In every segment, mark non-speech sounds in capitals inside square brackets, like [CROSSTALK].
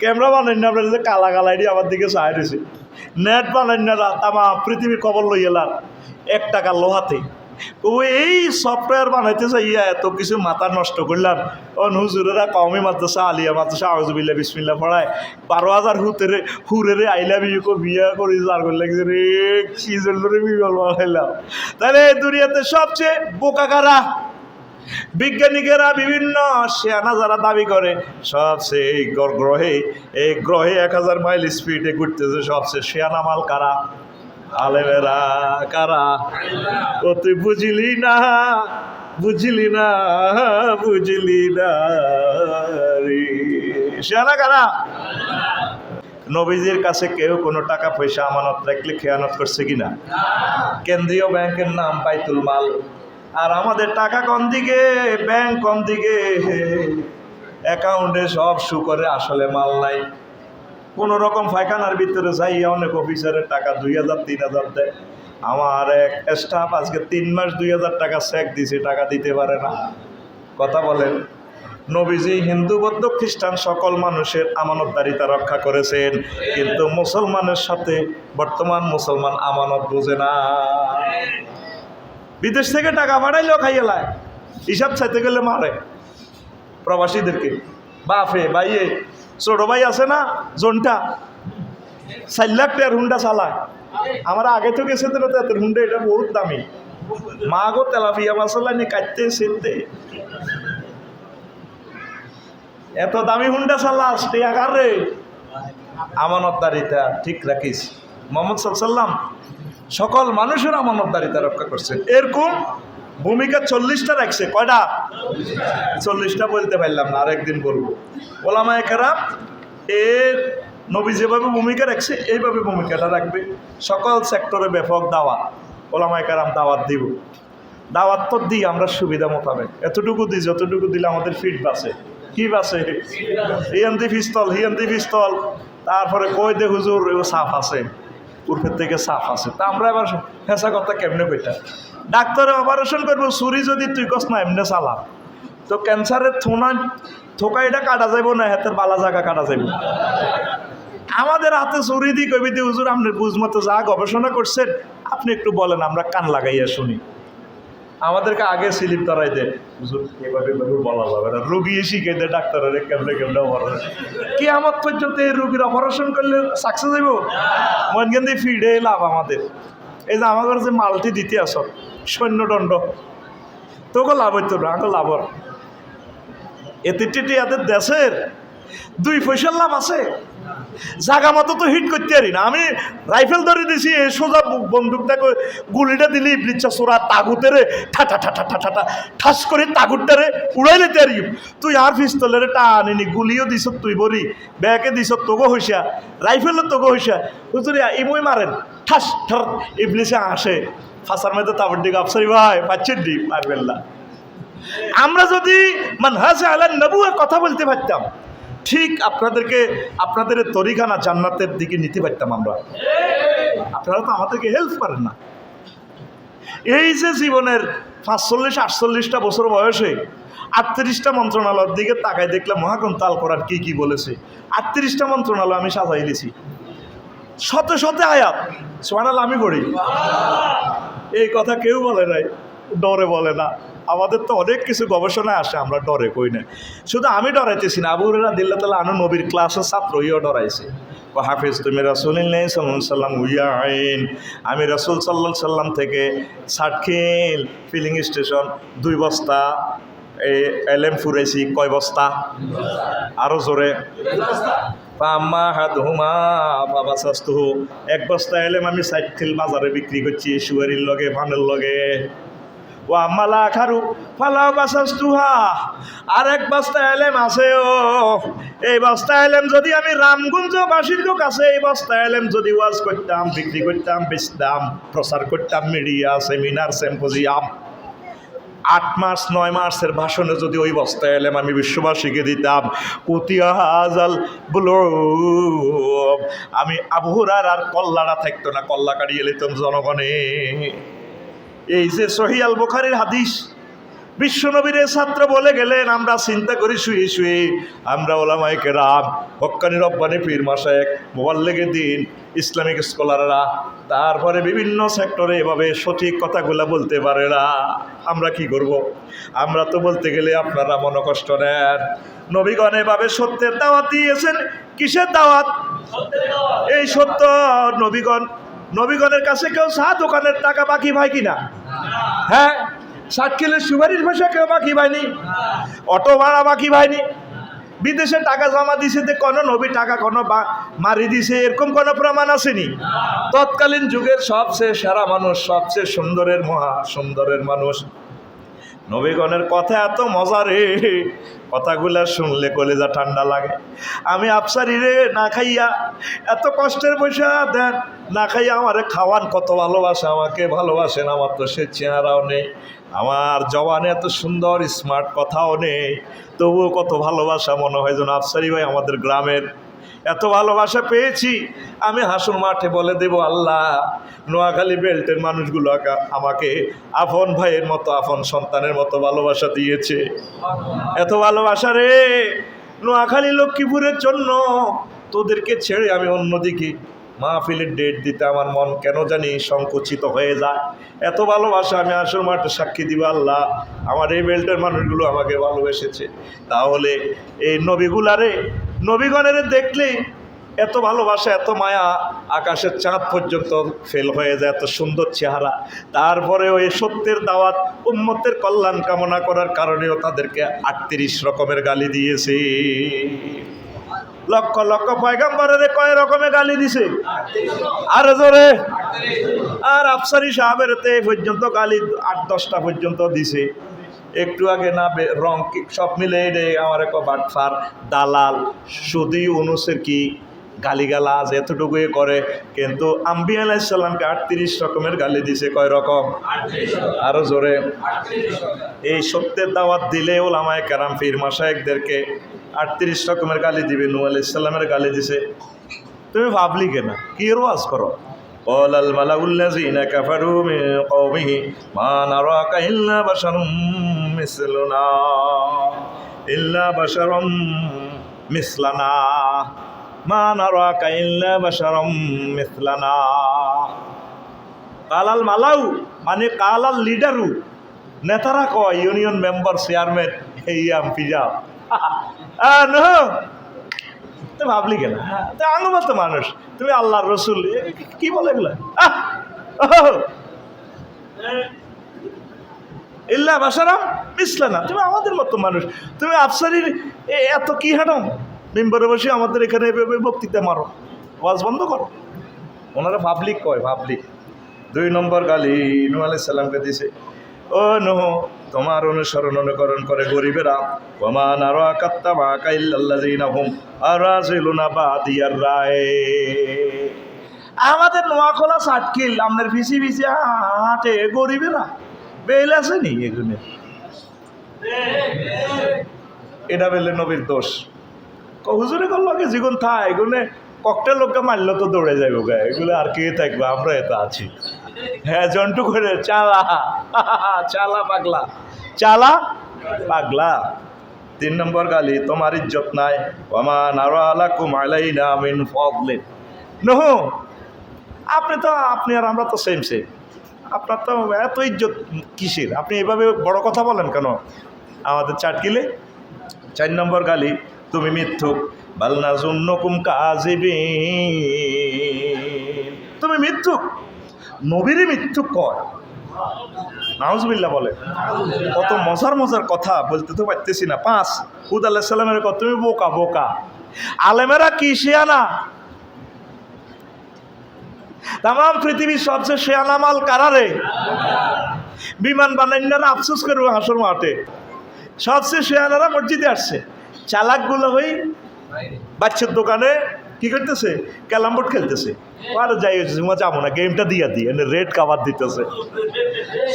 Camera বানাই না আপনার কালা কালাই দিয়ে আমার দিকে চাই রয়েছে নেট বানাই না আমার পৃথিবীর খবর লই এলার এক টাকা লোহাতে। এই সফটওয়্যার বানাইতে চাইয়া এত কিছু মাথা নষ্ট করলাম। ও হুজুরেরা কমই মাদ্রাসা, আলিয়া মাদ্রাসা আউজবিল্লা বিসমিল্লা পড়ায়। বারো হাজার হুতেরে, হুরেরে আইলা বিয়ে বিয়া করি, যার করে লাগছে রে, কি জন্য বানাইলাম তাহলে এই দুনিয়াতে সবচেয়ে বোকা কারা? বিজ্ঞানীকেরা বিভিন্ন সেনা যারা দাবি করে সবচেয়ে এই গ্রহে এই গ্রহে এক হাজার মাইল স্পিডে ঘুরতেছে সবচেয়ে সেনা মাল কারা? আলেমেরা, কারা? ও তুই বুঝলি না বুঝলি না বুঝলি না সেনা কারা? নবীজির কাছে কেউ কোনো টাকা, পয়সা, আমানত রাখলে খেয়ানত করছে কিনা? কেন্দ্রীয় ব্যাংকের নাম বাইতুল মাল। আর আমাদের টাকা কম দিকে ব্যাংক কম দিকে। অ্যাকাউন্টে সব শু করে আসলে মাল নাই। কোনো রকম ফাইখানার ভিতরে যাই অনেক অফিসারের টাকা দুই হাজার, তিন হাজার দেয়। আমার এক স্টাফ আজকে তিন মাস দুই হাজার টাকা চেক দিছে, টাকা দিতে পারে না। কথা বলেন, নবীজি হিন্দু, বৌদ্ধ, খ্রিস্টান সকল মানুষের আমানতদারিতা রক্ষা করেছেন, কিন্তু মুসলমানের সাথে বর্তমান মুসলমান আমানত বোঝে না। বিদেশ থেকে টাকা পাঠাইলেও খাইয়ে লায়। হিসাব চাইতে গেলে মারে। প্রবাসীদেরকে। বাপে, ভাইয়ে, ছোট ভাই আছে না, জোনটা। চার লাখ টাকার হুন্ডা চালায়। আমার আগে তো গেছে তো তাদের হুন্ডা, এটা বহুত দামি। মা গো, তেলাপিয়া মশলা নিয়ে কাটতে সেনতে এত দামি হুন্ডা চালাস টিয়াকার রে আমানতদারিতা ঠিক রাখিস। মোহাম্মদ সাল্লাম সকল মানুষের আমানতদারিতা রক্ষা করছেন এরকম ভূমিকা চল্লিশটা রাখছে কয়টা? চল্লিশটা বলতে পারলাম না, আরেকদিন বলব। ওলামায় খারাপ এর নবী যেভাবে ভূমিকা রাখছে, এইভাবে ভূমিকাটা রাখবে। সকল সেক্টরে ব্যাপক দাওয়াত, ওলামায় কারাম দাওয়াত দিব। দাওয়াত তো দিই, আমরা সুবিধা মোতাবেক। এতটুকু দিই, যতটুকু দিলে আমাদের ফিট বাসে কি বাসে হিয়ান্তি পিস্তল হিয়ান্তি পিস্তল। তারপরে কই দে হুজুর সাফ আছে। উর্ফের থেকে সাফ আছে। তা আমরা এবার হেঁচা কথা কেমনে কইটা ডাক্তারে অপারেশন করব, ছুরি যদি তুই কস না, এমনি চালা তো ক্যান্সারের থোনা, থোকা এটা কাটা যাইব না, হাতের বালা জায়গা কাটা যাইব। আমাদের হাতে ছুরি দি কবি দি, হুজুর, আপনি বুঝমতো যা গবেষণা করছেন, আপনি একটু বলেন, আমরা কান লাগাইয়া শুনি। আমাদেরকে আগে স্লিপ দেয় এভাবে বলা যাবে না। রুগী শিখে দেয় ডাক্তারের কেমনে কেমনে অপারেশন কি আমার পর্যন্ত এই রুগীর অপারেশন করলে সাকসেস হইব? মনকেন দিয়ে ফিডে লাভ আমাদের। এই যে আমাদের যে মালটি দিতে আস সৈন্যদণ্ড তোকে লাভ হইতো না আগে লাভ হর। এতে টেটে এদের দেশের দুই পয়সার লাভ আছে। জাগা মতো তো হিট করতে পারি না। আমি রাইফেল ধরে দিছি, এই সোজা বন্দুকটাকে গুলিটা দিলি ইবলিচ্ছা সোরা তাগুতেরে ঠাটা ঠাটা ঠাটা ঠা ঠাস করে উড়াই লেতে পারি। তুই আর পিস্তলের টা আনিনি গুলিও দিছ তুই বলি ব্যাকে দিছ তোগো হইসা রাইফেলও তোগো হইসা। হুজুরি ইমই মারেন, ঠাস, ঠার, ইবলিসে আসে। ফাঁসার মধ্যে তাবর দিকে আফসারি ভাই, পাচ্ছেন দি পারবেন না। আমরা যদি মানহাজে আলা নবুয়া কথা বলতে পারতাম ঠিক আপনাদেরকে, আপনাদের তরিখানা জান্নাতের দিকে নিতে পারতাম আমরা। আপনারা তো আমাদেরকে হেল্প করেন না। এই যে জীবনের পাঁচচল্লিশ, আটচল্লিশটা বছর বয়সে আটত্রিশটা মন্ত্রণালয়ের দিকে তাকায় দেখলাম মহাকন তাল করার কি কি বলেছে। আটত্রিশটা মন্ত্রণালয় আমি সাজাই দিছি শত শত আয়াত। সোয়ানাল আমি পড়ি। এই কথা কেউ বলে নাই, ডরে বলে না। আমাদের তো অনেক কিছু গবেষণায় আসে, আমরা ডরে কই না। শুধু আমি ডরাইতেছি না, আবু হুরেরা দিল্লা তালা আনু নবীর ক্লাসের ছাত্র ইও ডরাইছে হাফিজ, তুমি রাসুলিল্লাহ সাল্লাম উইয়া আইন। আমি রাসুল সাল্লাহ সাল্লাম থেকে ষাটখিল ফিলিং স্টেশন, দুই বস্তা এই এলএম ফুরাইছি, কয় বস্তা? আরও জোরে। বাবা এক বস্তা এলেম আমি সাইকেল বাজারে বিক্রি করছি সুয়ারির লগে, ভানের লগে। ও আম্মালা খারু, ফালাও বাসাস্তুহা। আর এক বস্তা এলেম আছে ও এই বস্তা এলেম যদি আমি রামগঞ্জ বাসীর কাছে, এই বস্তা এলেম যদি ওয়াজ করতাম, বিক্রি করতাম, বেচতাম, প্রচার করতাম, মিডিয়া, সেমিনার, সেম্পোজিয়াম। আট মাস, নয় মাসের ভাষণে যদি ওই বস্তায় এলাম আমি বিশ্ববাসীকে দিতাম, কুতিয়া হাজাল বলো আমি আবহরার আর কল্লাড়া থাকতো না কল্লা কাড়িয়ে লিতাম জনগণে। এই যে সহিয়াল বোখারির হাদিস, বিশ্বনবীর ছাত্র বলে গেলেন, আমরা চিন্তা করি শুয়ে শুয়ে, আমরা ওলামাইকে রাম হক্কানি রব্বানি পীর মাসায়েক মোবাল্লেগের দিন, ইসলামিক স্কলাররা, তারপরে বিভিন্ন সেক্টরে এভাবে সঠিক কথাগুলো বলতে পারে না। আমরা কি করব। আমরা তো বলতে গেলে আপনারা মনকষ্ট নেন। নবীগণ এভাবে সত্যের দাওয়াত দিয়েছেন, কিসের দাওয়াত? এই সত্য নবীগণ নবীগণের কাছে কেউ চা দোকানের টাকা বাকি ভাই কিনা? হ্যাঁ ষাট কিলো সুপারিশ পয়সা কেউ বাকি ভাইনি অটো ভাড়া বাকি ভাইনি বিদেশে টাকা জমা দিছে যে কোনো নবী টাকা, কোনো বা- মারি দিছে, এরকম কোনো প্রমাণ আসেনি। তৎকালীন যুগের সবচেয়ে সেরা মানুষ, সবচেয়ে সুন্দরের মহা সুন্দরের মানুষ নবীগণের কথা এত মজা রে। কথাগুলা শুনলে কলেজা ঠান্ডা লাগে। আমি আফসারি রে, না খাইয়া এত কষ্টের পয়সা দেন, না খাইয়া আমারে খাওয়ান, কত ভালোবাসে আমাকে ভালোবাসেন, আমার তো সে চেহারাও নেই। আমার জবানে এত সুন্দর স্মার্ট কথাও নেই। তবুও কত ভালোবাসা মনে হয় যেন আফসারি ভাই আমাদের গ্রামের এত ভালোবাসা পেয়েছি। আমি হাসুর মাঠে বলে দেব, আল্লাহ, নোয়াখালী বেল্টের মানুষগুলো আমাকে আপন ভাইয়ের মতো, আপন সন্তানের মতো ভালোবাসা দিয়েছে। এত ভালোবাসা রে, নোয়াখালী, লক্ষ্মীপুরের জন্য। তোদেরকে ছেড়ে আমি অন্যদিকে মাহফিলের ডেট দিতে আমার মন কেন জানি সংকুচিত হয়ে যায়। এত ভালোবাসা আমি আসল মাঠে সাক্ষী দিব, আল্লাহ, আমার এই বেল্টের মানুষগুলো আমাকে ভালোবেসেছে। তাহলে এই নবীগুলারে নবীগণের দেখলে এত ভালোবাসা, এত মায়া আকাশের চাঁদ পর্যন্ত ফেল হয়ে যায়, এত সুন্দর চেহারা। তারপরে ওই সত্যের দাওয়াত উম্মতের কল্যাণ কামনা করার কারণেও তাদেরকে আটত্রিশ রকমের গালি দিয়েছে। লক্ষ লক্ষ পয়গাম্বরের কয় রকমের গালি দিছে? আর জোরে। আর আফসারি সাহেবের পর্যন্ত গালি আট দশটা পর্যন্ত দিছে। একটু আগে না রং সব মিলে রে আমার এক বাটফার দালাল সুদি অনুসের কি গালিগালাজ এতটুকুই করে? কিন্তু আম্বি আলাইসাল্লামকে আটত্রিশ রকমের গালি দিছে, কয় রকম? আরও জোরে। এই সত্যের দাওয়াত দিলে ওলামায় কারাম ফির মাসায়কদেরকে আটত্রিশ রকমের গালি দিবে নু আলাইসাল্লামের গালি দিছে। তুমি ভাবলি কেন? কি রোয়াজ করো? قال الملأ الذين كفروا من قومه ما نراك إلا بشر مثلنا إلا بشر مثلنا ما نراك إلا بشر مثلنا কালাল মালাউ মানে কালাল লিডারু নেতারা কয় ইউনিয়ন মেম্বার চেয়ারম্যান এই আম পিজা ন তো ভাবলি কেন? হ্যাঁ, তো আনুমত মানুষ। তুমি আল্লাহর রসুল। কি এগুলো? ইল্লা বাসারাম না তুমি আমাদের মতো মানুষ। তুমি আফসারির এত কি হাঁটাম মেম্বারে বসে আমাদের এখানে বক্তৃতা মারো। ওয়াজ বন্ধ করো। ওনারা পাবলিক কয়? পাবলিক দুই নম্বর গালি নু আলাইসাল্লামকে দিছে। ও নহ তোমার অনুসরণ অনুকরণ করে গরিবেরা। ওমান আরও আকাত্তা মা কাইল্লাল্লাযিনা হুম আরাজিলুনা বাদিয়ার রায়। আমাদের নোয়াখোলা সাটকিল আপনার ভিসি ভিসি হাটে গরিবেরা। বেল আছে নি এগুলো এটা বেলে নবীর দোষ। হুজুরে করল কি জীবন থা এগুলো ককটেল লোককে মারলো তো দৌড়ে যাইব গা, এগুলো আর কে থাকবে? আমরা এটা আছি। হ্যাঁ জন্টু করে, চালা। চালা পাগলা। চালা পাগলা। তিন নম্বর গালি, তোমার ইজ্জত নাই। ওমান আরও আলাকুম আলাইনা মিন ফদলিন। নহু, আপনি তো, আপনি আর আমরা তো সেম সেম আপনার তো এত ইজ্জত কিসের? আপনি এভাবে বড় কথা বলেন কেন? আমাদের চাটকিলে চার নম্বর গালি, তুমি মিথ্যুক। বালনা জুন্নকুম কাজিবি তুমি মিথ্যুক। নবীরই মৃত্যু কর। নাউজবিল্লা বলে, কত মজার মজার কথা বলতে তো পারতেছি না। পাঁচ হুদ আল্লাহ সাল্লামের কথা, তুমি বোকা বোকা। আলেমেরা কি শিয়ানা? তাম পৃথিবীর সবচেয়ে শেয়ানা মাল কারারে বিমান বানাইনারা আফসোস করবে হাসর মাঠে। সবচেয়ে শেয়ানারা মসজিদে আসছে। চালাকগুলো হই বাচ্চার দোকানে কি করতেছে? ক্যালাম বোর্ড খেলতেছে। আর যাই হচ্ছে যাব না গেমটা দিয়া দিই এনে রেড কাভার দিতেছে।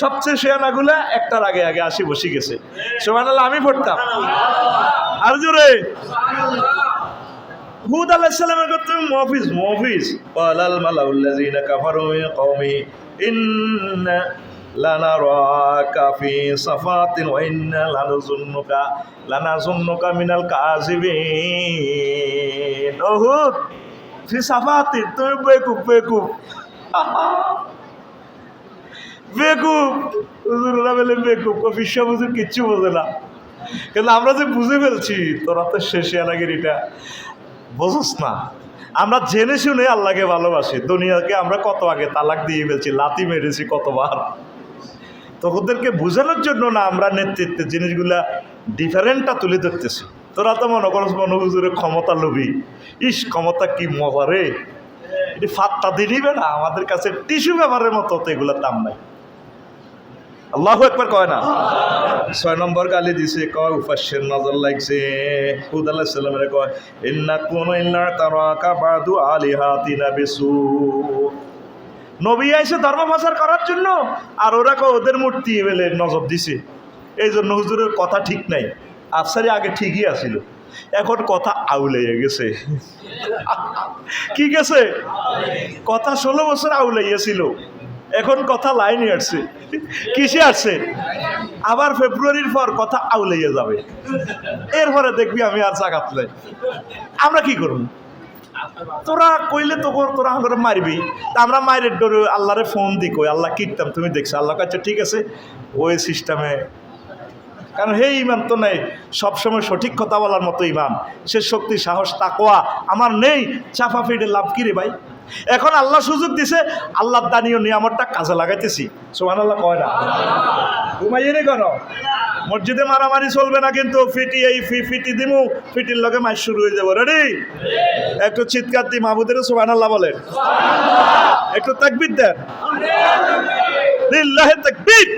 সবচেয়ে শেয়ানাগুলা একটার আগে আগে আসি বসে গেছে। সোমান আমি পড়তাম। আর জোরে। হুদ আলাইসালামের কথা, মহফিজ মফিজ পালাল মালাউল্লাযিনা কাফারু মিন কওমি, ইন্না ফি সাফাতিন ওয়া ইন্না লানাজুন্নুকা লানাজুন্নুকা মিনাল কাযিবিন। ওহুদ ফি সাফাতিন, তুমি বেকুব বেকুব। [LAUGHS] বেকুব হুজুররা বলে বেকুব সব হুজুর কিচ্ছু বোঝে না। কিন্তু আমরা যে বুঝে ফেলছি, তোরা তো শেষে এটা বোঝস না। আমরা জেনে শুনে আল্লাহকে ভালোবাসি। দুনিয়াকে আমরা কত আগে তালাক দিয়ে ফেলছি লাতি মেরেছি কতবার। তো ওদেরকে বোঝানোর জন্য না আমরা নেতৃত্বে জিনিসগুলা ডিফারেন্টটা তুলে ধরতেছি। তোরা তো মনে করছ মনে হুজুরের ক্ষমতা লোভী। ইস, ক্ষমতা কি মজা রে? এটি ফাত্তা দিলিবে না, আমাদের কাছে টিস্যু পেপারের মতো, তো এগুলোর দাম নাই। আল্লাহ একবার কয় না? ছয় নম্বর গালি দিছে, কয় উপাস্যের নজর লাগছে। হুদ আল্লাহ সাল্লামের কয় ইন্না কোন ইন্না তারাকা বাদু আলিহাতিনা বিসু। নবী আইসে ধর্ম প্রচার করার জন্য আর ওরা ওদের মূর্তি এবেলে নজর দিছে। এই জন্য হুজুরের কথা ঠিক নাই। আফসারি আগে ঠিকই আছিল। এখন কথা আউলাইয়া গেছে। [LAUGHS] কি গেছে? কথা ষোলো বছর আউলাইয়াছিল এখন কথা লাইনে আসছে। [LAUGHS] কিসে আসছে? আবার ফেব্রুয়ারির পর কথা আউলাইয়া যাবে। এরপরে দেখবি আমি আর জাগাত আমরা কি করব? তোরা কইলে তো তোরা আমরা মারবি। আমরা মায়ের ডরে আল্লাহরে ফোন দি কই, আল্লাহ কিনতাম তুমি দেখছ? আল্লাহ কাছে ঠিক আছে। ওই সিস্টেমে। কারণ হে ইমান তো নেই, সবসময় সঠিক কথা বলার মতো ইমান সে শক্তি, সাহস তাকোয়া আমার নেই। চাপা ফিডে লাভ কি রে ভাই? এখন আল্লাহ সুযোগ দিছে আল্লাহ দানীয় নিয়ামতটা কাজে লাগাইতেছি। সোহান আল্লাহ কয় না? ঘুমাইয়ে নি কেন? মসজিদে মারামারি চলবে না কিন্তু ফিটি এই ফি ফিটি দিমু ফিটির লগে মাস শুরু হয়ে যাব। রেডি একটু চিৎকার দি মাহবুদের সোহান আল্লাহ বলেন একটু তাকবির দেন। লিল্লাহে তাকবীর।